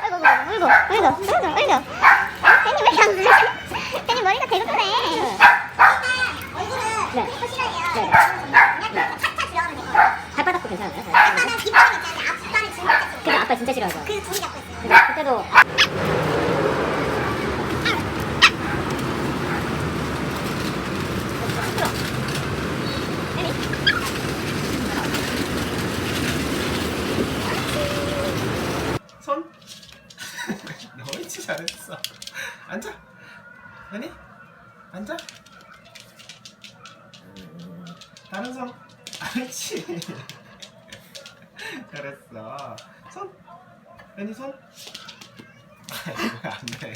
아이고 아이고 아이고 아이고 네. 네. 그 있어요. 그때도 손. 너 옳지 잘했어. 앉아. 아니? 앉아. 음, 다른 손. 옳지. 잘했어. 손. 아니 손. 아이고 안 돼.